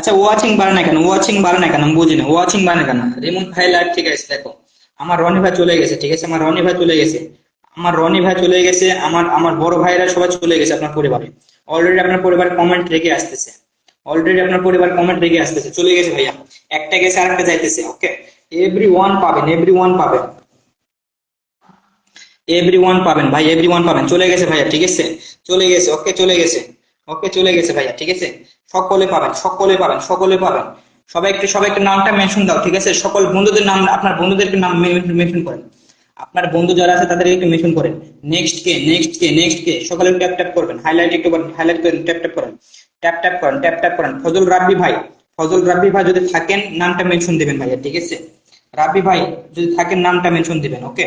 আচ্ছা ওয়াচিং বাড়ে না কেন? ওয়াচিং বাড়ে না কেন? বুঝি না। ওয়াচিং বাড়ে না কেন? রিমুন ভাই লাইভ ঠিক আছে, দেখো। আমার রনি ভাই চলে গেছে, ঠিক আছে? আমার রনি ভাই চলে গেছে। আমার রনি ভাই চলে গেছে, আমার আমার বড় ভাইরা সবাই চলে গেছে আপনার পরিবারে। অলরেডি আপনার পরিবার কমেন্ট রেখে আসতেছে। অলরেডি আপনার পরিবার কমেন্ট রেখে আসতেছে। চলে গেছে ভাইয়া। একটা গেছে আরেকটা যাইতেছে ওকে এভরি ওয়ান পাবেন এভরি ওয়ান পাবেন। এভরি ওয়ান পাবেন, ভাই এভরি ওয়ান পাবেন। চলে গেছে ভাইয়া, ঠিক আছে? চলে গেছে ওকে চলে গেছে। ওকে চলে গেছে ভাইয়া, ঠিক আছে? সকলে পাবেন সকলে পাবেন সকলে পাবেন সবাই একটু সবাই একটু নামটা মেনশন দাও, ঠিক আছে? সকল বন্ধুদের নাম, আপনার বন্ধুদেরকে নাম মেনশন করেন। আপনার বন্ধু যারা আছে, তাদেরকে একটু মেনশন করেন। নেক্সট কে নেক্সট কে নেক্সট কে, সকলে ট্যাপ ট্যাপ করবেন। হাইলাইট একটু করেন হাইলাইট করেন ট্যাপ ট্যাপ করেন। ট্যাপ ট্যাপ করেন ট্যাপ ট্যাপ করেন। ফজল রাব্বি ভাই, ফজল রাব্বি ভাই যদি থাকেন, নামটা মেনশন দিবেন ভাইয়া, ঠিক আছে? রাব্বি ভাই যদি থাকেন, নামটা মেনশন দিবেন ওকে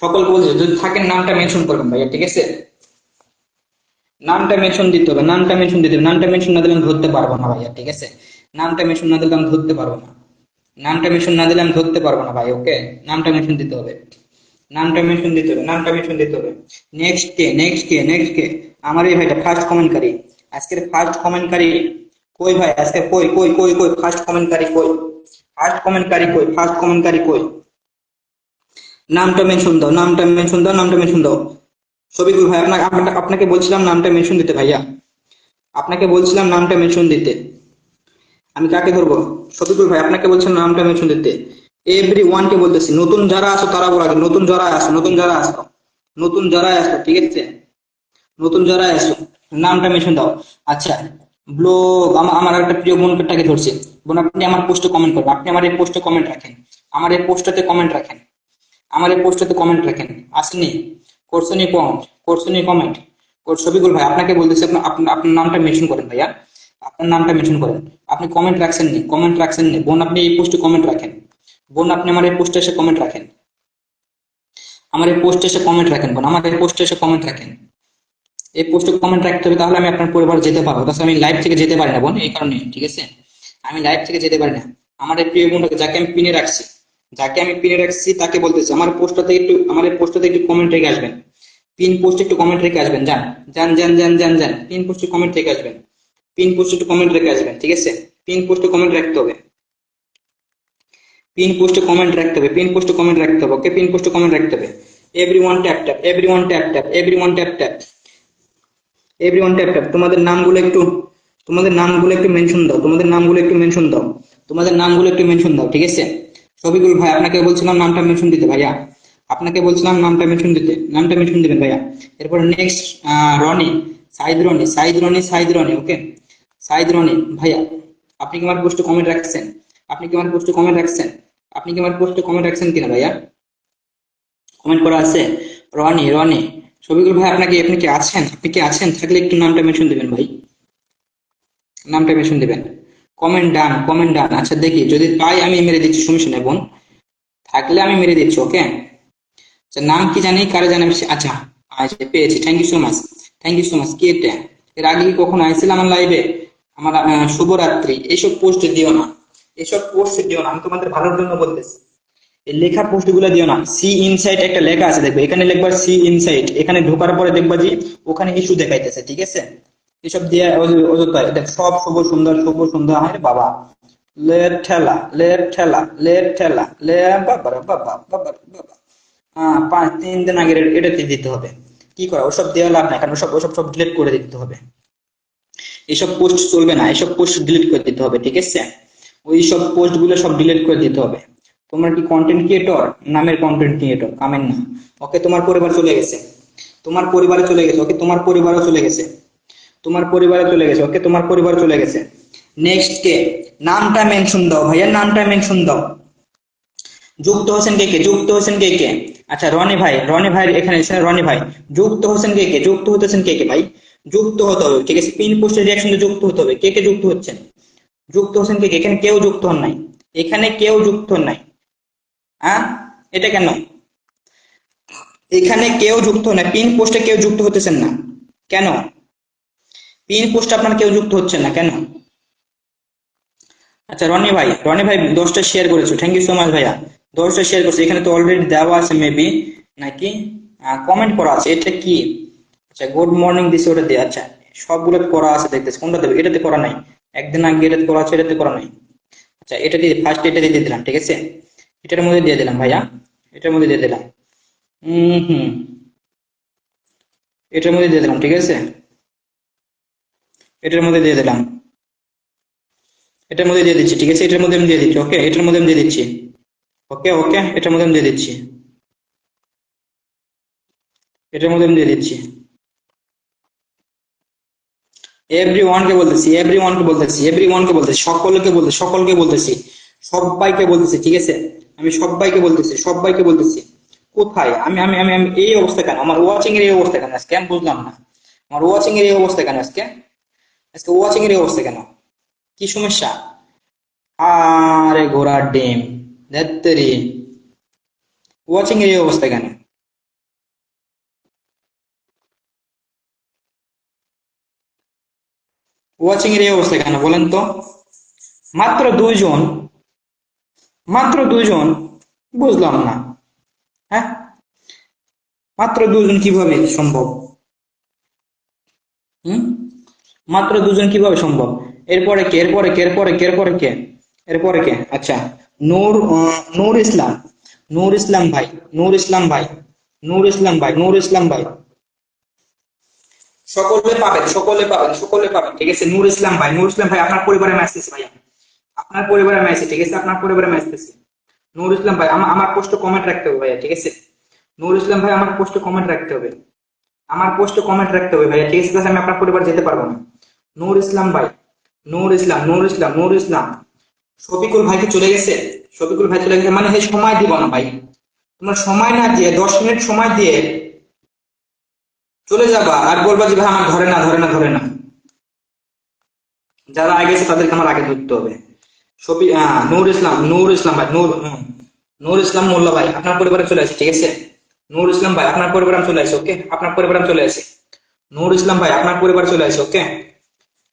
সকল বলছে যদি থাকেন, নামটা মেনশন করবেন ভাইয়া, ঠিক আছে? নামটা মেনশন দিতে হবে নামটা মেনশন দিতে হবে নামটা মেনশন না দিলে আমি ধরতে পারব না ভাইয়া ঠিক আছে নামটা মেনশন না দিলে আমি ধরতে পারব না নামটা মেনশন না দিলে আমি ধরতে পারব না ভাই ওকে নামটা মেনশন দিতে হবে নামটা মেনশন দিতে হবে নামটা মেনশন দিতে হবে নেক্সট কে নেক্সট কে নেক্সট কে আমার এই ভাইটা ফার্স্ট কমেন্টকারী আজকের ফার্স্ট কমেন্টকারী কই ভাই আজকে কই কই কই কই ফার্স্ট কমেন্টকারী কই ফার্স্ট কমেন্টকারী কই ফার্স্ট কমেন্টকারী কই নামটা মেনশন দাও নামটা মেনশন দাও নামটা মেনশন দাও শফিকুল ভাই, আপনাকে, আপনাকে- বলছিলাম নামটা মেনশন দিতে ভাইয়া। আপনাকে বলছিলাম নামটা মেনশন দিতে। আমি কাকে ধরবো? শফিকুল ভাই, আপনাকে বলছিলাম নামটা মেনশন দিতে। এভরি ওয়ান কে বলতেছি, নতুন যারা আসো তারা বলা নতুন যারা আসো নতুন যারা আসো নতুন যারা আসো ঠিক আছে? নতুন যারা আসো নামটা মেনশন দাও। আচ্ছা ব্লগ আমার আমার একটা প্রিয় বোনটাকে ধরছে। বোন, আপনি আমার পোস্টে কমেন্ট করবেন। আপনি আমার এই পোস্টে কমেন্ট রাখেন। আমার এই পোস্টটাতে কমেন্ট রাখেন। আমার এই পোস্টটাতে কমেন্ট রাখেন। আসেনি? কোর্সনি কমেন্ট কোর্সনি কমেন্ট কোর্স শফিকুল ভাই, আপনাকে বলতেছি আপনার নামটা মেনশন করেন ভাইয়া। আপনার নামটা মেনশন করেন। আপনি কমেন্ট রাখছেন নি কমেন্ট রাখছেন নি। বোন, আপনি এই পোস্টে কমেন্ট রাখেন। বোন, আপনি আমার এই পোস্টে এসে কমেন্ট রাখেন। আমার এই পোস্টে এসে কমেন্ট রাখেন বোন, আমার এই পোস্টে এসে কমেন্ট রাখেন। এই পোস্টে কমেন্ট রাখতে হবে, তাহলে আমি আপনার পরিবার যেতে পারব। তাছাড়া আমি লাইভ থেকে যেতে পারি না বোন, এই কারণে, ঠিক আছে? আমি লাইভ থেকে যেতে পারি না। আমার এই প্রিয় বোনটাকে, যাকে আমি পিনে রাখছি, যাকে আমি পিনে রাখছি, তাকে বলতেছি, আমার পোস্টটাতে একটু, আমার এই পোস্টটাতে একটু কমেন্ট রেখে আসবেন। পিন পোস্টে একটু কমেন্ট রেখে আসবেন, যান যান যান যান যান যান পিন পোস্টে কমেন্ট রেখে আসবেন। পিন পোস্টে একটু কমেন্ট রেখে আসবেন, ঠিক আছে? পিন পোস্টে কমেন্ট রাখতে হবে। পিন পোস্টে কমেন্ট রাখতে হবে পিন পোস্টে কমেন্ট রাখতে হবে ওকে পিন পোস্টে কমেন্ট রাখতে হবে। Every one tap tap every one tap tap every one tap tap every one tap tap তোমাদের নামগুলো একটু, তোমাদের নামগুলো একটু মেনশন দাও, তোমাদের নামগুলো একটু মেনশন দাও, তোমাদের নামগুলো একটু মেনশন দাও, ঠিক আছে? শফিকুল ভাই আপনাকে বলছিলাম নামটা মেনশন দিতে, ভাইয়া। আপনাকে বলছিলাম নামটা মিঠুন দিতে। নামটা মিঠুন দিবেন ভাইয়া। এরপর নেক্সট রনি, সাইদ রনি সাইদ রনি সাইদ রনি ওকে সাইদ রনি, ভাইয়া, আপনি কি আমার পোস্টে কমেন্ট রাখছেন? আপনি কি আমার পোস্টে কমেন্ট রাখছেন? আপনি কি আমার পোস্টে কমেন্ট রাখছেন কিনা ভাইয়া? কমেন্ট করা আছে। রনি রনি, শফিকুল ভাই, আপনাকে, আপনি কি আছেন? আপনি কি আছেন? থাকলে একটু নামটা মেনশন দিবেন ভাই। নামটা মেনশন দিবেন। কমেন্ট ডান কমেন্ট ডান আচ্ছা দেখি, যদি পাই আমি মেরে দিচ্ছি সমস্যা নেই বোন থাকলে আমি মেরে দিচ্ছি ওকে নাম কি জানি, কারে জানি আচ্ছা আচ্ছা পেয়েছি। Thank you so much thank you so much কি এটা? এর আগে কখনো আইছিল আমার লাইভে আমার শুভরাত্রি। এইসব পোস্ট দিও না। এইসব পোস্ট দিও না। আমি তোমাদের ভালোর জন্য বলতেছি। এই লেখা পোস্টগুলো দিও না। সি ইনসাইট একটা লেখা আছে, দেখবে। এখানে লিখবা সি ইনসাইট এখানে ঢোকার পরে দেখবা যে ওখানে ইস্যু দেখাইতেছে, ঠিক আছে? এসব দিয়ে অয- অযথা দেখ সব শুভ, সুন্দর শুভ সুন্দর হয় বাবা। লের ঠেলা লের ঠেলা লের ঠেলা লে বাবা বাবা বাবা বাবা। পাঁচ, তিন দিন আগে এটাতে দিতে হবে। কি করা? ওসব দেওয়া লাভ নাই, কারণ ওসব ওসব সব ডিলিট করে দিতে হবে। এইসব পোস্ট চলবে না এইসব পোস্ট ডিলিট করে দিতে হবে, ঠিক আছে? ওই সব পোস্টগুলো সব ডিলিট করে দিতে হবে। তোমার কি কন্টেন্ট ক্রিয়েটর নামের কন্টেন্ট ক্রিয়েটর কামেন না ওকে, তোমার পরিবার চলে গেছে। তোমার পরিবারে চলে গেছে, ওকে, তোমার পরিবারও চলে গেছে। তোমার পরিবারে চলে গেছে, ওকে, তোমার পরিবার চলে গেছে। নেক্সট কে, নামটা মেনশন দাও, ভাইয়া, নামটা মেনশন দাও। যুক্ত হোসেন কে কে? যুক্ত হোসেন কে কে? আচ্ছা রনি ভাই রনি ভাই এখানে রনি ভাই, যুক্ত হোসেন কে কে? যুক্ত হতেছেন কে কে ভাই? যুক্ত হতে হবে, ঠিক আছে? পিন পোস্টের রিয়াকশন যুক্ত হতে হবে। কে কে যুক্ত হচ্ছেন? যুক্ত হোসেন কে কে? এখানে কেউ যুক্ত হন নাই। এখানে কেউ যুক্ত হন নাই। হ্যাঁ এটা কেন? এখানে কেউ যুক্ত হন না পিন পোস্টে কেউ যুক্ত হতেছেন না। কেন? পিন পোস্টে আপনার কেউ যুক্ত হচ্ছেন না। কেন? আচ্ছা রনি ভাই রনি ভাই দশটা শেয়ার করেছ। থ্যাংক ইউ সো মাচ ভাইয়া। দশটা শেয়ার করছ। এখানে তো অলরেডি দেওয়া আছে মেবি নাকি? কমেন্ট করা আছে, এটা কি? আচ্ছা গুড মর্নিং দিছে ওটা দিয়ে। আচ্ছা সবগুলো করা আছে দেখতেছি। কোনটা দেবে? এটাতে করা নাই। একদিন আগে এটাতে করা আছে, এটাতে করা নাই। আচ্ছা এটা দিয়ে ফার্স্ট এটা দিয়ে দিলাম, ঠিক আছে? এটার মধ্যে দিয়ে দিলাম ভাইয়া। এটার মধ্যে দিয়ে দিলাম। হুম হুম। এটার মধ্যে দিয়ে দিলাম, ঠিক আছে? এটার মধ্যে দিয়ে দিলাম। এটার মধ্যে দিয়ে দিচ্ছি, ঠিক আছে? এটার মধ্যে আমি দিয়ে দিচ্ছি ওকে এটার মধ্যে আমি দিয়ে দিচ্ছি। ওকে ওকে এটার মধ্যে আমি দিয়ে দিচ্ছি। এটার মধ্যে আমি দিয়ে দিচ্ছি। এভরি ওয়ানকে বলতেছি এভরি ওয়ানকে বলতেছি এভরি ওয়ানকে বলতেছি, সকলকে বলতে সকলকে বলতেছি সবাইকে বলতেছি, ঠিক আছে? আমি সবাইকে বলতেছি সবাইকে বলতেছি। কোথায়? আমি আমি আমি আমি, এই অবস্থা কেন? আমার ওয়াচিং এর এই অবস্থা কেন আজকে? আমি বুঝলাম না। আমার ওয়াচিং এর এই অবস্থা কেন আজকে? আজকে ওয়াচিং এর এই অবস্থা কেন? কি সমস্যা? আরে ঘোড়ার ডিম ধ্যাত্তেরি ওয়াচিং এর অবস্থা কেন? ওয়াচিং এর অবস্থা কেন বলেন তো? মাত্র দুইজন মাত্র দুইজন, বুঝলাম না। হ্যাঁ? মাত্র দুজন কীভাবে সম্ভব? হুম? মাত্র দুজন কীভাবে সম্ভব? এরপরে কে এরপরে কে এরপরে কে এরপরে কে? এরপরে কে? আচ্ছা। নূর নূর ইসলাম। নূর ইসলাম ভাই, নূর ইসলাম ভাই, নূর ইসলাম ভাই, নূর ইসলাম ভাই। সকলে পাবেন সকলে পাবেন সকলে পাবেন, ঠিক আছে? নূর ইসলাম ভাই, নূর ইসলাম ভাই, আপনার পরিবারে মেসেজ ভাই। আপনার পরিবারে মেসেজ ঠিক আছে? আপনার পরিবারে মেসেজ নূর ইসলাম ভাই আমার পোস্টে কমেন্ট রাখতে হবে ভাইয়া, ঠিক আছে? নূর ইসলাম ভাই, আমার পোস্টে কমেন্ট রাখতে হবে। আমার পোস্টে কমেন্ট রাখতে হবে ভাইয়া, ঠিক আছে? আমি আপনার পরিবার যেতে পারব না। নূর ইসলাম ভাই নূর ইসলাম নূর ইসলাম নূর ইসলাম। শফিকুল ভাই কি চলে গেছে। শফিকুল ভাই চলে গেছে মানে সেই সময় দিব না ভাই। তোমার সময় না দিয়ে, দশ মিনিট সময় দিয়ে চলে যাবা আর বলবা যে, ভাই, আমার ধরে না ধরে না ধরে না। যারা আগে তাদেরকে আমার আগে ধরতে হবে। শফি নূর ইসলাম নূর ইসলাম ভাই নূর নূর ইসলাম মোল্লা ভাই, আপনার পরিবারে চলে আসে, ঠিক আছে? নূর ইসলাম ভাই, আপনার পরিবারে চলে আসে, ওকে? আপনার পরিবারে চলে আসে। নূর ইসলাম ভাই, আপনার পরিবারে চলে আসে, ওকে?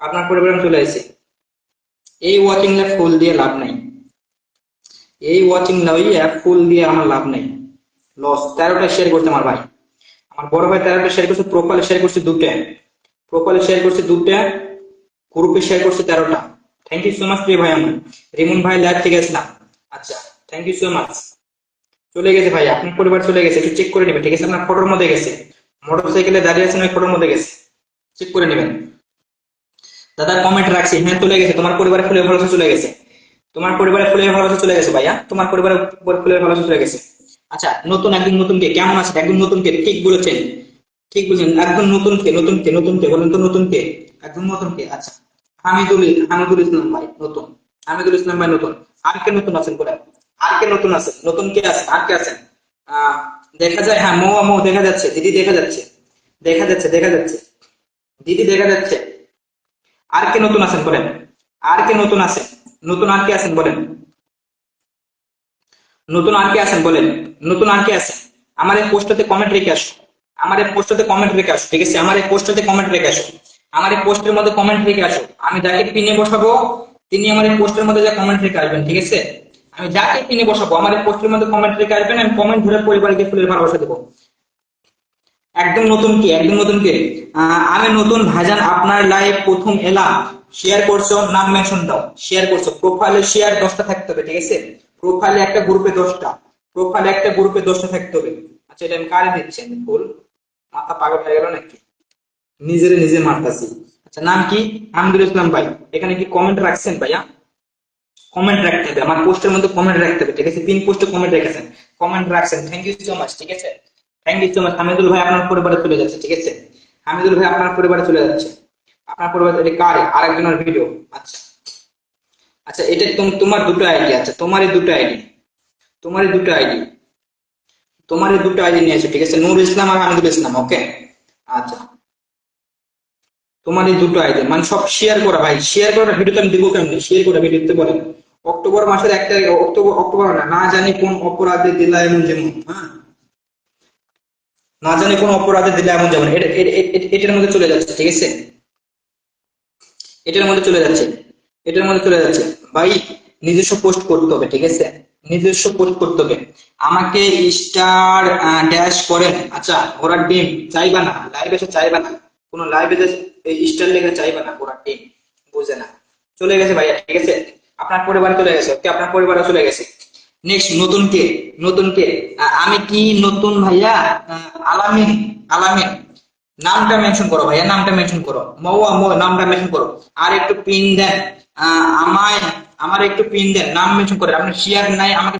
আপনার পরিবারে আমি চলে আসে। এই ওয়াচিং অ্যাপ ফুল দিয়ে লাভ নাই। এই ওয়াচিং ওই অ্যাপ ফুল দিয়ে আমার লাভ নাই। লস তেরোটা শেয়ার করতে আমার ভাই। আমার বড় ভাই তেরোটা শেয়ার করছে প্রোফাইলে শেয়ার করছে দুটা। প্রোফাইলে শেয়ার করছে দুটা গ্রুপে শেয়ার করছে তেরোটা। থ্যাংক ইউ সো মাচ প্রিয় ভাই আমার। রিমন ভাই লাইভ থেকে আসলাম। আচ্ছা থ্যাংক ইউ সো মাচ চলে গেছে ভাই, আপনার পরিবার চলে গেছে, একটু চেক করে নেবেন। ঠিক আছে, আপনার ফটোর মধ্যে গেছে। মোটর সাইকেলে দাঁড়িয়ে আছেন ওই ফটোর মধ্যে গেছে। চেক করে নেবেন। দাদা কমেন্ট রাখছি হ্যাঁ চলে গেছে। তোমার পরিবারে ফুলের ভালোবাসা চলে গেছে। তোমার পরিবারে ফুলের ভালোবাসা চলে গেছে ভাইয়া। তোমার পরিবারে ফুলের ভালোবাসা চলে গেছে। আচ্ছা নতুন একদম নতুন কে? কেমন আছে একদম নতুন কে? ঠিক বলেছেন। ঠিক বলছেন। একদম নতুন কে? নতুন কে? নতুন কে? বলেন তো নতুন কে? একদম নতুন কে? আচ্ছা। হামিদুল হামিদুল ইসলাম ভাই, নতুন। হামিদুল ইসলাম ভাই, নতুন। আর কে নতুন আছেন বলেন? আর কে নতুন আছেন? নতুন কে আছে আর কে আছেন? দেখা যায় হ্যাঁ মো মো দেখা যাচ্ছে। দিদি দেখা যাচ্ছে। দেখা যাচ্ছে দেখা যাচ্ছে। দিদি দেখা যাচ্ছে। আর কে নতুন আছেন বলেন? আর কে নতুন আছেন নতুন আর কে আছেন বলেন? নতুন আর কে আছেন বলেন? নতুন আর কে আছেন আমার এই পোস্টটাতে কমেন্ট রেখে আসো। আমার এই পোস্টটাতে কমেন্ট রেখে আসো, ঠিক আছে? আমার এই পোস্টটাতে কমেন্ট রেখে আসো। আমার এই পোস্টের মধ্যে কমেন্ট রেখে আসো। আমি যাকে পিনে বসাবো, তিনি আমার এই পোস্টের মধ্যে যা কমেন্ট রেখে আসবেন, ঠিক আছে? আমি যাকে পিনে বসাবো, আমার এই পোস্টের মধ্যে কমেন্ট রেখে আসবেন, আমি কমেন্ট ধরে পরিবারকে ফুলের ভালোবাসা দেবো। একদম নতুন কি, একদম নতুন কে? আমি নতুন ভাইজান আপনার লাইভ প্রথম এলাম। শেয়ার করছ, নাম মেনশন দাও। শেয়ার করছ। প্রোফাইলে শেয়ার দশটা থাকতে হবে, ঠিক আছে? প্রোফাইলে একটা গ্রুপে দশটা। প্রোফাইলে একটা গ্রুপে দশটা থাকতে হবে। আচ্ছা এটা আমি কারে দিচ্ছি? ফুল মাথা পাগল হয়ে গেল নাকি? নিজেরে নিজে মারতাছি। আচ্ছা নাম কি? আহমদুল ইসলাম ভাই। এখানে কি কমেন্ট রাখছেন ভাইয়া? কমেন্ট রাখতে হবে। আমার পোস্টের মধ্যে কমেন্ট রাখতে হবে, ঠিক আছে? পিন পোস্টে কমেন্ট রেখেছেন। কমেন্ট রাখছেন। থ্যাংক ইউ সো মাচ ঠিক আছে? Thank you so much Hamidul ভাই আপনার পরিবারে চলে যাচ্ছে, ঠিক আছে? হামিদুল ভাই আপনার পরিবারে চলে যাচ্ছে। আপনার পরিবার, এটা কার? আরেকজনের ভিডিও আচ্ছা। আচ্ছা এটা তোম- তোমার দুটো আইডি আচ্ছা তোমারই দুটো আইডি তোমারই দুটো আইডি তোমারই দুটো আইডি নিয়েছে ঠিক আছে? নূর ইসলাম আর হামিদুল ইসলাম ওকে আচ্ছা। তোমার এই দুটো আইডি মানে সব শেয়ার করা ভাই শেয়ার করা ভিডিও তো আমি দিব কেমনি? শেয়ার করা ভিডিও দিতে বলেন অক্টোবর মাসের এক তারিখ, অক্টোবর অক্টোবর না না জানি কোন অপরাধে দিলা এমন যেমন হ্যাঁ? না জানি কোন অপরাধে দিলা এমন এটা- এটার মধ্যে চলে যাচ্ছে, ঠিক আছে? এটার মধ্যে চলে যাচ্ছে। এটার মধ্যে চলে যাচ্ছে। ভাই, নিজস্ব পোস্ট করতে হবে, ঠিক আছে? নিজস্ব পোস্ট করতে হবে। আমাকে স্টার ড্যাশ করেন। আচ্ছা ঘোড়ার ডিম, চাইবা না। লাইভ এসে চাইবা না। কোনো লাইভে স্টার লেখা চাইবে না পুরা ডিম। বুঝে না। চলে গেছে ভাইয়া, ঠিক আছে? আপনার পরিবার চলে গেছে আপনার পরিবারও চলে গেছে। নেক্সট নতুন কে? নতুন কে? আমি কি নতুন ভাইয়া? আলামিন আলামিন। নামটা মেনশন করো ভাইয়া, নামটা মেনশন করো। মৌয়া মৌ নামটা মেনশন করো। আর একটু পিন দেন। আমায়, আমার একটু পিন দেন। নাম মেনশন করে আপনি শেয়ার নাই, আমাকে